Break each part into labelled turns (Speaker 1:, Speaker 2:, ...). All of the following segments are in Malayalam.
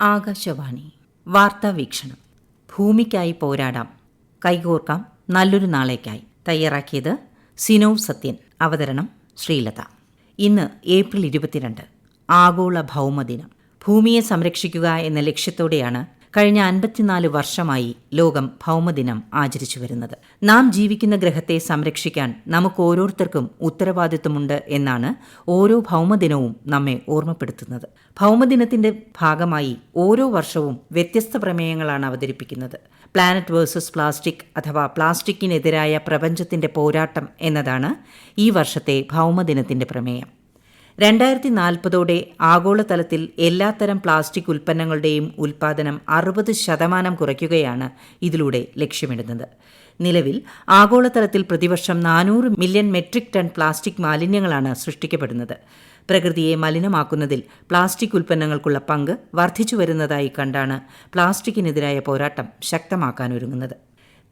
Speaker 1: ആകാശവാണി. വാർത്താ വീക്ഷണം. ഭൂമിക്കായി പോരാടാം. കൈകോർക്കാം. നല്ലൊരു നാളേക്കായി. തയ്യാറാക്കിയത് സിനോവ് സത്യൻ. അവതരണം ശ്രീലത. ഇന്ന് ഏപ്രിൽ ഇരുപത്തിരണ്ട്. ആഗോള ഭൗമദിനം. ഭൂമിയെ സംരക്ഷിക്കുക എന്ന ലക്ഷ്യത്തോടെയാണ് കഴിഞ്ഞ അൻപത്തിനാല് വർഷമായി ലോകം ഭൗമദിനം ആചരിച്ചു വരുന്നത്. നാം ജീവിക്കുന്ന ഗ്രഹത്തെ സംരക്ഷിക്കാൻ നമുക്ക് ഓരോരുത്തർക്കും ഉത്തരവാദിത്വമുണ്ട് എന്നാണ് ഓരോ ഭൗമദിനവും നമ്മെ ഓർമ്മപ്പെടുത്തുന്നത്. ഭൗമദിനത്തിന്റെ ഭാഗമായി ഓരോ വർഷവും വ്യത്യസ്ത പ്രമേയങ്ങളാണ് അവതരിപ്പിക്കുന്നത്. പ്ലാനറ്റ് വേഴ്സസ് പ്ലാസ്റ്റിക് അഥവാ പ്ലാസ്റ്റിക്കിനെതിരായ പ്രപഞ്ചത്തിന്റെ പോരാട്ടം എന്നതാണ് ഈ വർഷത്തെ ഭൗമദിനത്തിന്റെ പ്രമേയം. രണ്ടായിരത്തി നാൽപ്പതോടെ ആഗോളതലത്തിൽ എല്ലാത്തരം പ്ലാസ്റ്റിക് ഉൽപ്പന്നങ്ങളുടെയും ഉൽപ്പാദനം അറുപത് ശതമാനം കുറയ്ക്കുകയാണ് ഇതിലൂടെ ലക്ഷ്യമിടുന്നത്. നിലവിൽ ആഗോളതലത്തിൽ പ്രതിവർഷം നാനൂറ് മില്യൺ മെട്രിക് ടൺ പ്ലാസ്റ്റിക് മാലിന്യങ്ങളാണ് സൃഷ്ടിക്കപ്പെടുന്നത്. പ്രകൃതിയെ മലിനമാക്കുന്നതിൽ പ്ലാസ്റ്റിക് ഉൽപ്പന്നങ്ങൾക്കുള്ള പങ്ക് വർദ്ധിച്ചു വരുന്നതായി കണ്ടാണ് പ്ലാസ്റ്റിക്കിനെതിരായ പോരാട്ടം ശക്തമാക്കാനൊരുങ്ങുന്നത്.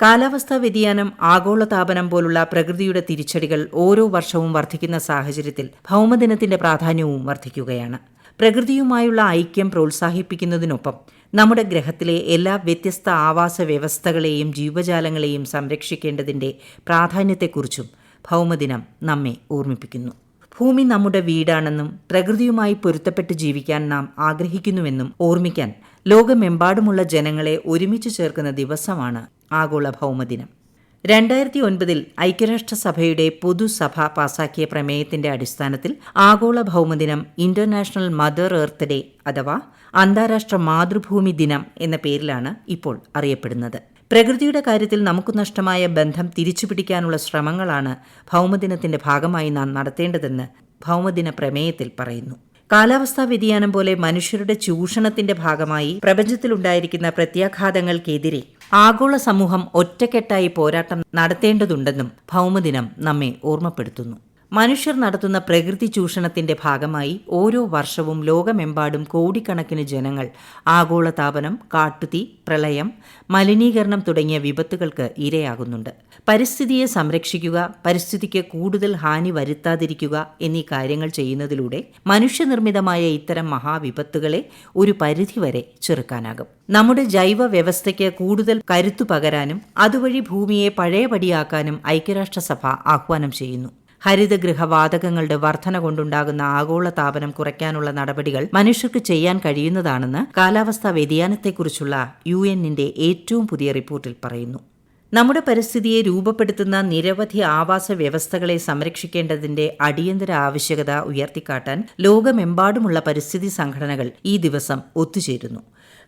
Speaker 1: കാലാവസ്ഥാ വ്യതിയാനം ആഗോളതാപനം പോലുള്ള പ്രകൃതിയുടെ തിരിച്ചടികൾ ഓരോ വർഷവും വർദ്ധിക്കുന്ന സാഹചര്യത്തിൽ ഭൗമദിനത്തിന്റെ പ്രാധാന്യവും വർദ്ധിക്കുകയാണ്. പ്രകൃതിയുമായുള്ള ഐക്യം പ്രോത്സാഹിപ്പിക്കുന്നതിനൊപ്പം നമ്മുടെ ഗ്രഹത്തിലെ എല്ലാ വ്യത്യസ്ത ആവാസ വ്യവസ്ഥകളെയും ജീവജാലങ്ങളെയും സംരക്ഷിക്കേണ്ടതിന്റെ പ്രാധാന്യത്തെക്കുറിച്ചും ഭൗമദിനം നമ്മെ ഓർമ്മിപ്പിക്കുന്നു. ഭൂമി നമ്മുടെ വീടാണെന്നും പ്രകൃതിയുമായി പൊരുത്തപ്പെട്ട് ജീവിക്കാൻ നാം ആഗ്രഹിക്കുന്നുവെന്നും ഓർമ്മിക്കാൻ ലോകമെമ്പാടുമുള്ള ജനങ്ങളെ ഒരുമിച്ച് ചേർക്കുന്ന ദിവസമാണ് ആഗോള ഭൗമദിനം രണ്ടായിരത്തി ഒൻപതിൽ ഐക്യരാഷ്ട്രസഭയുടെ പൊതുസഭ പാസാക്കിയ പ്രമേയത്തിന്റെ അടിസ്ഥാനത്തിൽ ആഗോള ഭൗമദിനം ഇന്റർനാഷണൽ മദർ എർത്ത് ഡേ അഥവാ അന്താരാഷ്ട്ര മാതൃഭൂമി ദിനം എന്ന പേരിലാണ് ഇപ്പോൾ അറിയപ്പെടുന്നത്. പ്രകൃതിയുടെ കാര്യത്തിൽ നമുക്ക് നഷ്ടമായ ബന്ധം തിരിച്ചുപിടിക്കാനുള്ള ശ്രമങ്ങളാണ് ഭൗമദിനത്തിന്റെ ഭാഗമായി നാം നടത്തേണ്ടതെന്ന് ഭൗമദിന പ്രമേയത്തിൽ പറയുന്നു. കാലാവസ്ഥാ വ്യതിയാനം പോലെ മനുഷ്യരുടെ ചൂഷണത്തിന്റെ ഭാഗമായി പ്രപഞ്ചത്തിലുണ്ടായിരിക്കുന്ന പ്രത്യാഘാതങ്ങൾക്കെതിരെ ആഗോള സമൂഹം ഒറ്റക്കെട്ടായി പോരാട്ടം നടത്തേണ്ടതുണ്ടെന്നും ഭൗമദിനം നമ്മെ ഓർമ്മപ്പെടുത്തുന്നു. മനുഷ്യർ നടത്തുന്ന പ്രകൃതി ചൂഷണത്തിന്റെ ഭാഗമായി ഓരോ വർഷവും ലോകമെമ്പാടും കോടിക്കണക്കിന് ജനങ്ങൾ ആഗോളതാപനം കാട്ടുതീ പ്രളയം മലിനീകരണം തുടങ്ങിയ വിപത്തുകൾക്ക് ഇരയാകുന്നുണ്ട്. പരിസ്ഥിതിയെ സംരക്ഷിക്കുക പരിസ്ഥിതിക്ക് കൂടുതൽ ഹാനി വരുത്താതിരിക്കുക എന്നീ കാര്യങ്ങൾ ചെയ്യുന്നതിലൂടെ മനുഷ്യനിർമ്മിതമായ ഇത്തരം മഹാവിപത്തുകളെ ഒരു പരിധിവരെ ചെറുക്കാനാകും. നമ്മുടെ ജൈവ വ്യവസ്ഥയ്ക്ക് കൂടുതൽ കരുത്തു പകരാനും അതുവഴി ഭൂമിയെ പഴയപടിയാക്കാനും ഐക്യരാഷ്ട്രസഭ ആഹ്വാനം ചെയ്യുന്നു. ഹരിതഗൃഹവാതകങ്ങളുടെ വർധന കൊണ്ടുണ്ടാകുന്ന ആഗോള താപനം കുറയ്ക്കാനുള്ള നടപടികൾ മനുഷ്യർക്ക് ചെയ്യാൻ കഴിയുന്നതാണെന്ന് കാലാവസ്ഥാ വ്യതിയാനത്തെക്കുറിച്ചുള്ള യു എന്നിന്റെ ഏറ്റവും പുതിയ റിപ്പോർട്ടിൽ പറയുന്നു. നമ്മുടെ പരിസ്ഥിതിയെ രൂപപ്പെടുത്തുന്ന നിരവധി ആവാസ വ്യവസ്ഥകളെ സംരക്ഷിക്കേണ്ടതിന്റെ അടിയന്തര ആവശ്യകത ഉയർത്തിക്കാട്ടാൻ ലോകമെമ്പാടുമുള്ള പരിസ്ഥിതി സംഘടനകൾ ഈ ദിവസം ഒത്തുചേരുന്നു.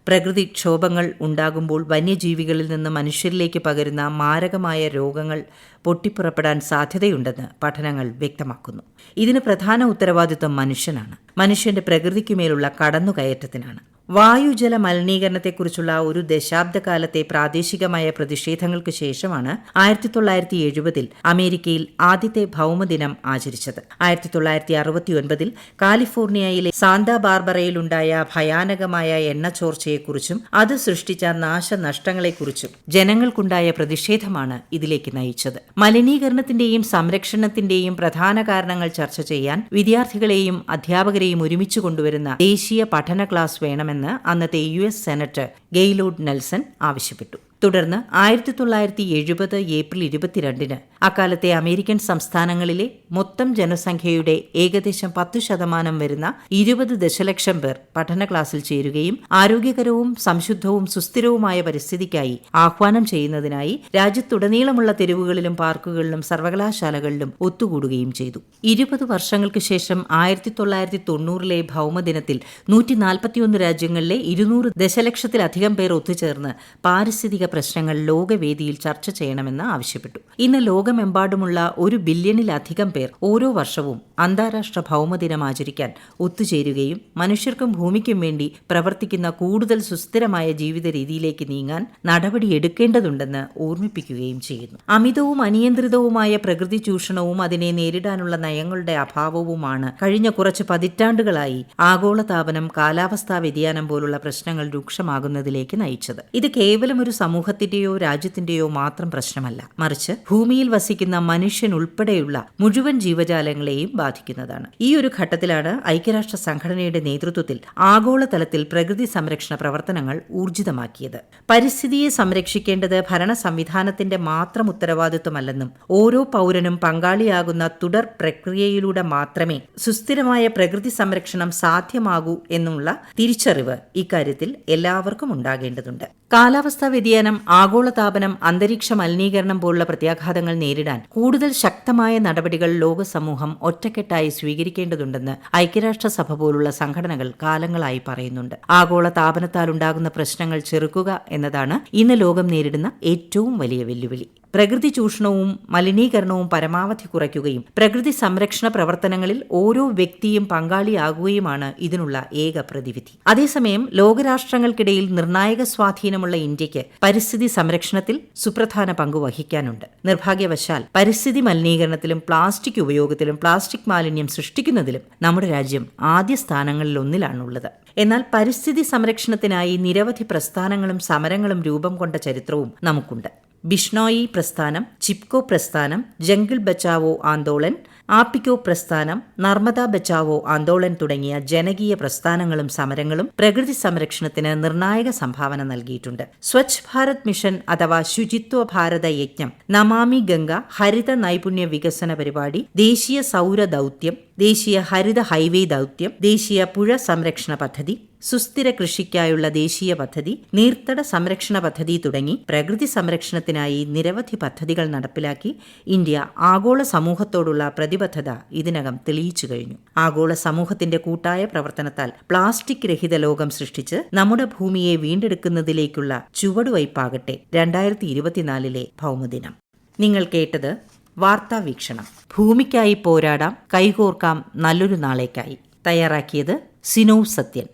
Speaker 1: പ്രകൃതിക്ഷോഭങ്ങൾ ഉണ്ടാകുമ്പോൾ വന്യജീവികളിൽ നിന്ന് മനുഷ്യരിലേക്ക് പകരുന്ന മാരകമായ രോഗങ്ങൾ പൊട്ടിപ്പുറപ്പെടാൻ സാധ്യതയുണ്ടെന്ന് പഠനങ്ങൾ വ്യക്തമാക്കുന്നു. ഇതിന് പ്രധാന ഉത്തരവാദിത്വം മനുഷ്യനാണ്. മനുഷ്യന്റെ പ്രകൃതിക്കുമേലുള്ള കടന്നുകയറ്റത്തിനാണ്. വായുജല മലിനീകരണത്തെക്കുറിച്ചുള്ള ഒരു ദശാബ്ദകാലത്തെ പ്രാദേശികമായ പ്രതിഷേധങ്ങൾക്ക് ശേഷമാണ് ആയിരത്തി തൊള്ളായിരത്തി എഴുപതിൽ അമേരിക്കയിൽ ആദ്യത്തെ ഭൗമദിനം ആചരിച്ചത്. ആയിരത്തി തൊള്ളായിരത്തി അറുപത്തിയൊൻപതിൽ കാലിഫോർണിയയിലെ സാന്താ ബാർബറയിലുണ്ടായ ഭയാനകമായ എണ്ണച്ചോർച്ചയെക്കുറിച്ചും അത് സൃഷ്ടിച്ച നാശനഷ്ടങ്ങളെക്കുറിച്ചും ജനങ്ങൾക്കുണ്ടായ പ്രതിഷേധമാണ് ഇതിലേക്ക് നയിച്ചത്. മലിനീകരണത്തിന്റെയും സംരക്ഷണത്തിന്റെയും പ്രധാന കാരണങ്ങൾ ചർച്ച ചെയ്യാൻ വിദ്യാർത്ഥികളെയും അധ്യാപകരെയും ഒരുമിച്ച് കൊണ്ടുവരുന്ന ദേശീയ പഠന ക്ലാസ് വേണമെന്ന് അന്നത്തെ U S senator Gaylord Nelson ആവശ്യപ്പെട്ടു. തുടർന്ന് ആയിരത്തി തൊള്ളായിരത്തി എഴുപത് ഏപ്രിൽ ഇരുപത്തിരണ്ടിന് അക്കാലത്തെ അമേരിക്കൻ സംസ്ഥാനങ്ങളിലെ മൊത്തം ജനസംഖ്യയുടെ ഏകദേശം പത്ത് ശതമാനം വരുന്ന ഇരുപത് ദശലക്ഷം പേർ പഠന ക്ലാസ്സിൽ ചേരുകയും ആരോഗ്യകരവും സംശുദ്ധവും സുസ്ഥിരവുമായ പരിസ്ഥിതിക്കായി ആഹ്വാനം ചെയ്യുന്നതിനായി രാജ്യത്തുടനീളമുള്ള തെരുവുകളിലും പാർക്കുകളിലും സർവകലാശാലകളിലും ഒത്തുകൂടുകയും ചെയ്തു. ഇരുപത് വർഷങ്ങൾക്ക് ശേഷം ആയിരത്തി തൊള്ളായിരത്തി തൊണ്ണൂറിലെ ഭൗമദിനത്തിൽ നൂറ്റി നാൽപ്പത്തിയൊന്ന് രാജ്യങ്ങളിലെ ഇരുന്നൂറ് ദശലക്ഷത്തിലധികം പേർ ഒത്തുചേർന്ന് പാരിസ്ഥിതിക പ്രശ്നങ്ങൾ ലോകവേദിയിൽ ചർച്ച ചെയ്യണമെന്ന് ആവശ്യപ്പെട്ടു. ഇന്ന് ലോകമെമ്പാടുമുള്ള ഒരു ബില്യണിലധികം പേർ ഓരോ വർഷവും അന്താരാഷ്ട്ര ഭൗമദിനം ആചരിക്കാൻ ഒത്തുചേരുകയും മനുഷ്യർക്കും ഭൂമിക്കും വേണ്ടി പ്രവർത്തിക്കുന്ന കൂടുതൽ സുസ്ഥിരമായ ജീവിത രീതിയിലേക്ക് നീങ്ങാൻ നടപടിയെടുക്കേണ്ടതുണ്ടെന്ന് ഓർമ്മിപ്പിക്കുകയും ചെയ്യുന്നു. അമിതവും അനിയന്ത്രിതവുമായ പ്രകൃതി ചൂഷണവും അതിനെ നേരിടാനുള്ള നയങ്ങളുടെ അഭാവവുമാണ് കഴിഞ്ഞ കുറച്ച് പതിറ്റാണ്ടുകളായി ആഗോളതാപനം കാലാവസ്ഥാ വ്യതിയാനം പോലുള്ള പ്രശ്നങ്ങൾ രൂക്ഷമാകുന്നതിലേക്ക് നയിച്ചത്. ഇത് കേവലം ഒരു സമൂഹ സമൂഹത്തിന്റെയോ രാജ്യത്തിന്റെയോ മാത്രം പ്രശ്നമല്ല. മറിച്ച് ഭൂമിയിൽ വസിക്കുന്ന മനുഷ്യൻ ഉൾപ്പെടെയുള്ള മുഴുവൻ ജീവജാലങ്ങളെയും ബാധിക്കുന്നതാണ്. ഈ ഒരു ഘട്ടത്തിലാണ് ഐക്യരാഷ്ട്ര സംഘടനയുടെ നേതൃത്വത്തിൽ ആഗോളതലത്തിൽ പ്രകൃതി സംരക്ഷണ പ്രവർത്തനങ്ങൾ ഊർജിതമാക്കിയത്. പരിസ്ഥിതിയെ സംരക്ഷിക്കേണ്ടത് ഭരണ സംവിധാനത്തിന്റെ മാത്രം ഉത്തരവാദിത്വമല്ലെന്നും ഓരോ പൗരനും പങ്കാളിയാകുന്ന തുടർ പ്രക്രിയയിലൂടെ മാത്രമേ സുസ്ഥിരമായ പ്രകൃതി സംരക്ഷണം സാധ്യമാകൂ എന്നുള്ള തിരിച്ചറിവ് ഇക്കാര്യത്തിൽ എല്ലാവർക്കും ഉണ്ടാകേണ്ടതുണ്ട്. കാലാവസ്ഥാ വ്യതിയാനം ആഗോളതാപനം അന്തരീക്ഷ മലിനീകരണം പോലുള്ള പ്രത്യാഘാതങ്ങൾ നേരിടാൻ കൂടുതൽ ശക്തമായ നടപടികൾ ലോകസമൂഹം ഒറ്റക്കെട്ടായി സ്വീകരിക്കേണ്ടതുണ്ടെന്ന് ഐക്യരാഷ്ട്രസഭ പോലുള്ള സംഘടനകൾ കാലങ്ങളായി പറയുന്നുണ്ട്. ആഗോള താപനത്താലുണ്ടാകുന്ന പ്രശ്നങ്ങൾ ചെറുക്കുക എന്നതാണ് ഇന്ന് ലോകം നേരിടുന്ന ഏറ്റവും വലിയ വെല്ലുവിളി. പ്രകൃതി ചൂഷണവും മലിനീകരണവും പരമാവധി കുറയ്ക്കുകയും പ്രകൃതി സംരക്ഷണ പ്രവർത്തനങ്ങളിൽ ഓരോ വ്യക്തിയും പങ്കാളിയാകുകയുമാണ് ഇതിനുള്ള ഏക പ്രതിവിധി. അതേസമയം ലോകരാഷ്ട്രങ്ങൾക്കിടയിൽ നിർണായക സ്വാധീനമുള്ള ഇന്ത്യയ്ക്ക് പരിസ്ഥിതി സംരക്ഷണത്തിൽ സുപ്രധാന പങ്ക് വഹിക്കാനുണ്ട്. നിർഭാഗ്യവശാൽ പരിസ്ഥിതി മലിനീകരണത്തിലും പ്ലാസ്റ്റിക് ഉപയോഗത്തിലും പ്ലാസ്റ്റിക് മാലിന്യം സൃഷ്ടിക്കുന്നതിലും നമ്മുടെ രാജ്യം ആദ്യ സ്ഥാനങ്ങളിലൊന്നിലാണുള്ളത് എന്നാൽ പരിസ്ഥിതി സംരക്ഷണത്തിനായി നിരവധി പ്രസ്ഥാനങ്ങളും സമരങ്ങളും രൂപം കൊണ്ട ചരിത്രവും നമുക്കുണ്ട്. ബിഷ്ണോയി പ്രസ്ഥാനം ചിപ്കോ പ്രസ്ഥാനം ജംഗിൾ ബച്ചാവോ ആന്തോളൻ ആപ്പിക്കോ പ്രസ്ഥാനം നർമ്മദ ബച്ചാവോ ആന്തോളൻ തുടങ്ങിയ ജനകീയ പ്രസ്ഥാനങ്ങളും സമരങ്ങളും പ്രകൃതി സംരക്ഷണത്തിന് നിർണായക സംഭാവന നൽകിയിട്ടുണ്ട്. സ്വച്ഛ് ഭാരത് മിഷൻ അഥവാ ശുചിത്വ ഭാരത യജ്ഞം നമാമി ഗംഗ ഹരിത നൈപുണ്യ വികസന പരിപാടി ദേശീയ സൗര ദൗത്യം ദേശീയ ഹരിത ഹൈവേ ദൗത്യം ദേശീയ പുഴ സംരക്ഷണ പദ്ധതി സുസ്ഥിര കൃഷിക്കായുള്ള ദേശീയ പദ്ധതി നീർത്തട സംരക്ഷണ പദ്ധതി തുടങ്ങി പ്രകൃതി സംരക്ഷണത്തിനായി നിരവധി പദ്ധതികൾ നടപ്പിലാക്കി ഇന്ത്യ ആഗോള സമൂഹത്തോടുള്ള പ്രതിബദ്ധത ഇതിനകം തെളിയിച്ചു കഴിഞ്ഞു. ആഗോള സമൂഹത്തിന്റെ കൂട്ടായ പ്രവർത്തനത്താൽ പ്ലാസ്റ്റിക് രഹിത ലോകം സൃഷ്ടിച്ച് നമ്മുടെ ഭൂമിയെ വീണ്ടെടുക്കുന്നതിലേക്കുള്ള ചുവടുവയ്പാകട്ടെ രണ്ടായിരത്തി ഇരുപത്തിനാലിലെ ഭൗമദിനം. നിങ്ങൾ കേട്ടത് വാർത്താ വീക്ഷണം ഭൂമിക്കായി പോരാടാം കൈകോർക്കാം നല്ലൊരു നാളേക്കായി. തയ്യാറാക്കിയത് സിനോ സത്യൻ.